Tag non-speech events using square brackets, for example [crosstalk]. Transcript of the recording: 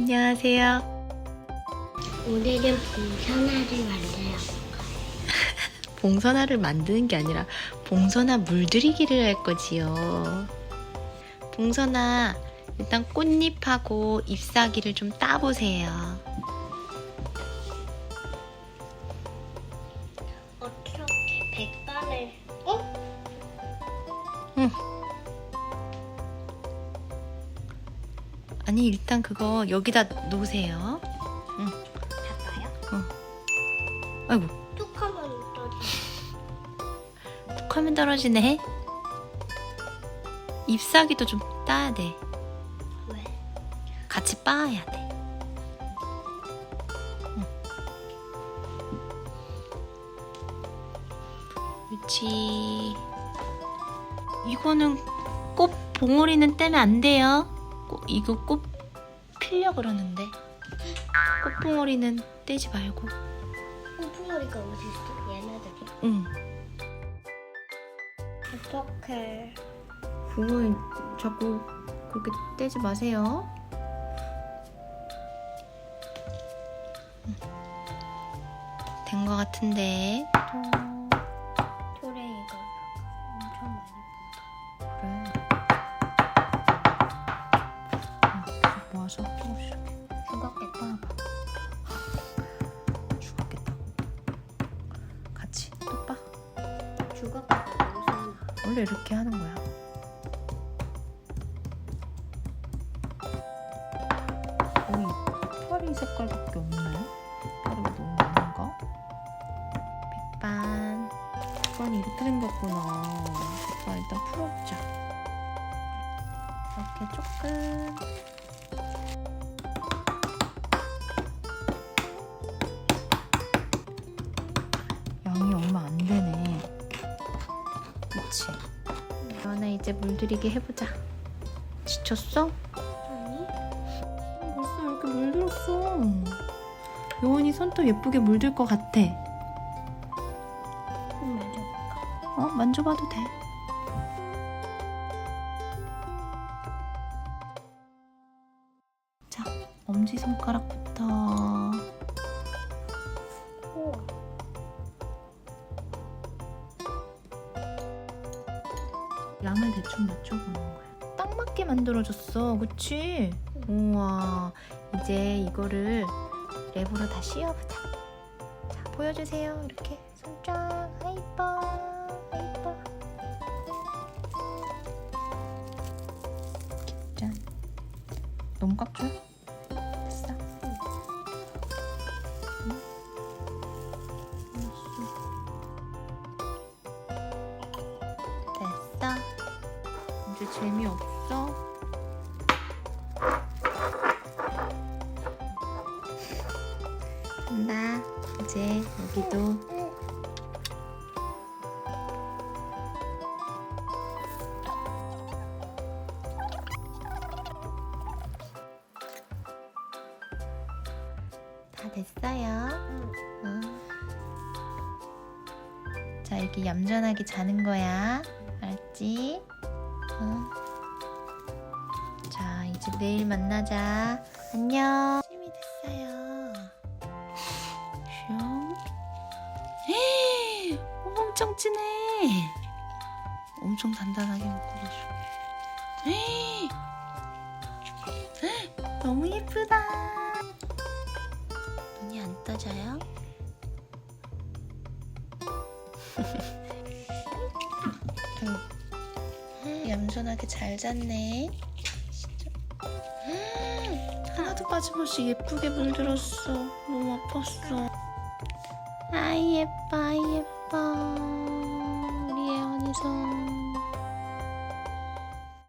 안녕하세요. 오늘은 봉선화를 만들어 [laughs] 봉선화를 만드는 게 아니라 봉선화 물들이기를 할 거지요. 봉선화 일단 꽃잎하고 잎사귀를 좀 따보세요. 어떻게 백반을 어? 아니 일단 그거 여기다 놓으세요. 바빠요? 아이고 뚝하면 떠져 툭 하면 떨어지네. 잎사귀도 좀 따야 돼. 왜? 같이 빻아야 돼. 응. 그렇지. 이거는 꽃 봉오리는 떼면 안 돼요. 꽃- 이거 꽃 필려 그러는데 꽃 봉오리는 떼지 말고. 홍풍머리가 어디 있어? 얘네들이 응. 어떡해 그거 자꾸 그렇게 떼지 마세요. 된 것 같은데. 토 원래 이렇게 하는 거야. 거의 파리 색깔밖에 없네. 파리가 너무 많은가? 백반. 백반이 이렇게 생겼구나. 백반 일단 풀어보자. 이렇게 조금. 양이 이제 물들이기 해보자. 지쳤어? 아니 벌써 이렇게 물들었어. 요원이 손톱 예쁘게 물들 것 같아. 좀 만져볼까? 어, 만져봐도 돼. 자, 엄지 손가락부터. 양을 대충 맞춰보는 거야. 딱 맞게 만들어줬어, 그치? 우와, 이제 이거를 랩으로 다 씌워보자. 자, 보여주세요. 이렇게 손쫙. 아 이뻐, 아 이뻐. 짠. 너무 꽉 줘요? 됐어. 응. 재미없어? 간다. 이제 여기도 다 됐어요. 응. 자, 이렇게 얌전하게 자는 거야. 알았지? 응. 자, 이제 내일 만나자. 안녕. 아침이 됐어요. 슝. 엄청 진해. 엄청 단단하게. 헤이. 헤이, 너무 예쁘다. 눈이 안 떠져요? [laughs] 얌전하게 잘 잤네. [gasps] 하나도 빠짐없이 예쁘게 물들었어. 너무 아팠어. 아이 예뻐, 아이 예뻐. 우리 애원이 손.